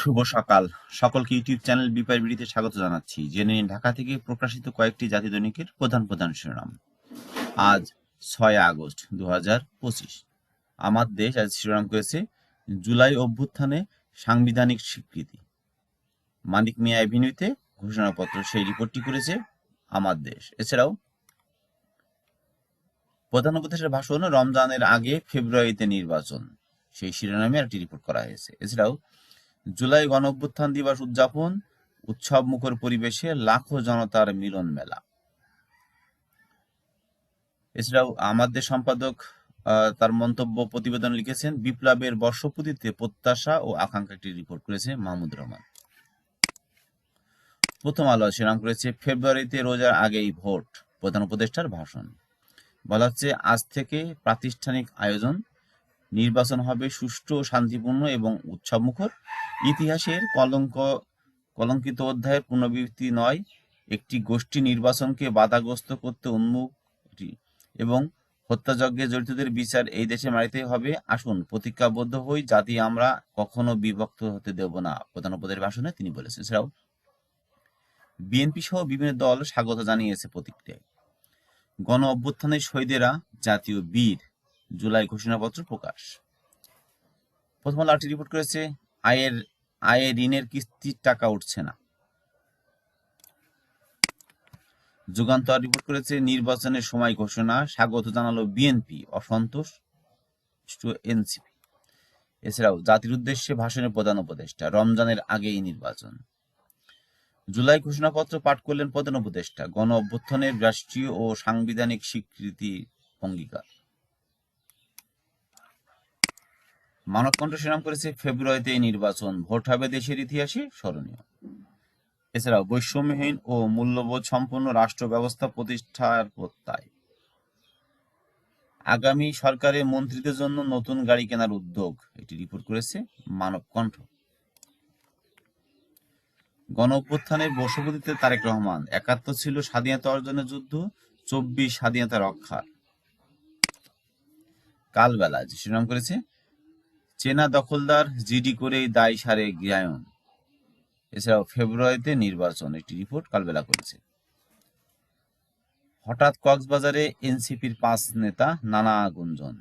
শুভ সকাল। সকলকে YouTube channel বিপার বিডিতে স্বাগত জানাচ্ছি। জেনে নিন ঢাকা থেকে প্রকাশিত কয়েকটি জাতি দৈনিকের প্রধান প্রধান শিরোনাম। আজ ছয় আগস্ট দু আমার দেশ আজ শিরোনাম করেছে, জুলাই অভ্যুত্থানে সাংবিধানিক স্বীকৃতি। মানিক মিয়া অ্যাভিনিউতে ঘোষণাপত্র, সেই রিপোর্টটি করেছে আমার দেশ। এছাড়াও প্রধান উপদেশের ভাষণ রমজানের আগে ফেব্রুয়ারিতে নির্বাচন। সেই শিরোনামে একটি রিপোর্ট করা হয়েছে। এছাড়াও জুলাই গণ অভ্যুত্থান দিবস উদযাপন, উৎসব মুখর পরিবেশে লাখো জনতার মিলন মেলা। এছাড়াও আমাদের সম্পাদক তার মন্তব্য প্রতিবেদন লিখেছেন, বিপ্লবের বর্ষপূর্তিতে প্রত্যাশা ও আকাঙ্ক্ষা একটি রিপোর্ট করেছে মাহমুদ রহমান। প্রথম আলো শিরাম করেছে, ফেব্রুয়ারিতে রোজার আগেই ভোট, প্রধান উপদেষ্টার ভাষণ। বলা হচ্ছে, আজ থেকে প্রাতিষ্ঠানিক আয়োজন, নির্বাচন হবে সুষ্ঠু শান্তিপূর্ণ এবং উৎসবমুখর ইতিহাসের কলঙ্ক, কলঙ্কিত অধ্যায়ের পুনরাবৃত্তি নয়, একটি গোষ্ঠী নির্বাচনকে বাধাগ্রস্ত করতে উন্মুখ এবং হত্যাযজ্ঞে জড়িতদের বিচার এই দেশে মারিতে হবে। আসুন, প্রতিজ্ঞাবদ্ধ হই জাতি আমরা কখনো বিভক্ত হতে দেব না। প্রধান উপদের ভাষণে তিনি বলেছেন। এছাড়াও বিএনপি সহ বিভিন্ন দল স্বাগত জানিয়েছে প্রতিক্রিয়ায়। গণ অভ্যুত্থানের শহীদেরা জাতীয় বীর, জুলাই ঘোষণাপত্র প্রকাশ। প্রথম আলো রিপোর্ট করেছে আয়ের আয়ে ঋণের কিস্তির টাকা উঠছে না। যুগান্তর রিপোর্ট করেছে, নির্বাচনের সময় ঘোষণা, স্বাগত জানালো বিএনপি অসন্তোষ এনসিপি এছাড়াও জাতির উদ্দেশ্যে ভাষণের প্রধান উপদেষ্টা, রমজানের আগেই নির্বাচন। জুলাই ঘোষণাপত্র পাঠ করলেন প্রধান উপদেষ্টা, গণ অভ্যুত্থানের রাষ্ট্রীয় ও সাংবিধানিক স্বীকৃতি অঙ্গীকার মানবকণ্ঠ শিরাম করেছে ফেব্রুয়ারিতে নির্বাচন। ভোট হবে দেশের ইতিহাসে স্মরণীয়। এছাড়াও বৈষম্যহীন ও মূল্যবোধ সম্পন্ন রাষ্ট্র ব্যবস্থা প্রতিষ্ঠার প্রত্যয়। আগামী সরকারের মন্ত্রীদের জন্য নতুন গাড়ি কেনার উদ্যোগ, এটি রিপোর্ট করেছে মানব কণ্ঠ গণ অভ্যুত্থানের বর্ষপতিতে তারেক রহমান একাত্তর ছিল স্বাধীনতা অর্জনের যুদ্ধ, চব্বিশ স্বাধীনতা রক্ষার। কালবেলা যে শিরোনাম করেছে চেনা দখলদার জিডি করেই দায় সারে জ্ঞায়ন এছাড়াও ফেব্রুয়ারিতে নির্বাচন একটি রিপোর্ট কালবেলা করেছে। হঠাৎ কক্সবাজারে এনসিপির পাঁচ নেতা নানা গুঞ্জন।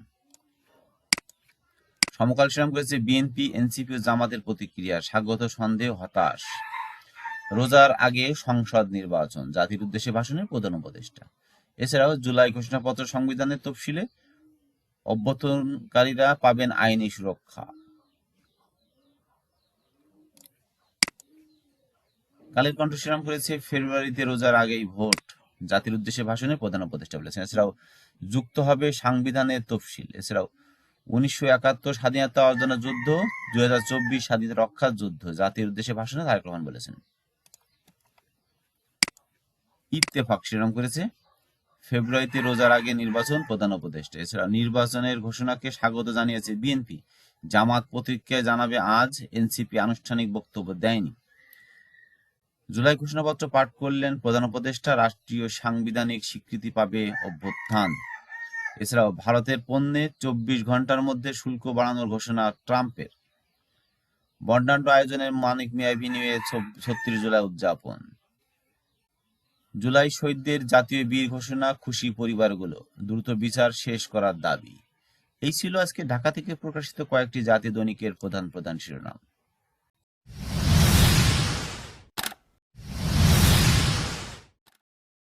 সমকাল শিরাম করেছে বিএনপি, এনসিপি ও জামাতের প্রতিক্রিয়া, স্বাগত সন্দেহ, হতাশ। রোজার আগে সংসদ নির্বাচন, জাতির উদ্দেশ্যে ভাষণের প্রধান উপদেষ্টা। এছাড়াও জুলাই ঘোষণাপত্র সংবিধানের তফসিলে অভ্যর্থনকারীরা পাবেন আইনি সুরক্ষা। কালের কণ্ঠ শিরাম করেছে ফেব্রুয়ারিতে রোজার আগেই ভোট, জাতির উদ্দেশ্যে ভাষণে প্রধান উপদেষ্টা বলেছেন। এছাড়াও যুক্ত হবে সাংবিধানের তফসিল। এছাড়াও উনিশশো একাত্তর স্বাধীনতা অর্জনের যুদ্ধ, দুই হাজার চব্বিশ স্বাধীনতা রক্ষার যুদ্ধ, জাতির উদ্দেশ্যে ভাষণে তারেক রহমান বলেছেন। ইত্তেফাক শিরোনাম করেছে ফেব্রুয়ারিতে রোজার আগে নির্বাচন প্রধান উপদেষ্টা। এছাড়া নির্বাচনের ঘোষণাকে স্বাগত জানিয়েছে বিএনপি। জামাত প্রতিক্রিয়া জানাবে আজ, এনসিপি আনুষ্ঠানিক বক্তব্য দেয়নি। জুলাই ঘোষণাপত্র পাঠ করলেন প্রধান উপদেষ্টা, রাষ্ট্রীয় সাংবিধানিক স্বীকৃতি পাবে অভ্যুত্থান। এছাড়াও ভারতের পণ্যে চব্বিশ ঘণ্টার মধ্যে শুল্ক বাড়ানোর ঘোষণা ট্রাম্পের। বর্ণাঢ্য আয়োজনের মানিক মিয়া অ্যাভিনিউয়ে ছত্রিশ জুলাই উদযাপন। জুলাই শহীদদের জাতীয় বীর ঘোষণা খুশি পরিবারগুলো। দ্রুত বিচার শেষ করার দাবি। এই ছিল আজকে ঢাকা থেকে প্রকাশিত কয়েকটি জাতীয় দৈনিকের প্রধান প্রধান শিরোনাম।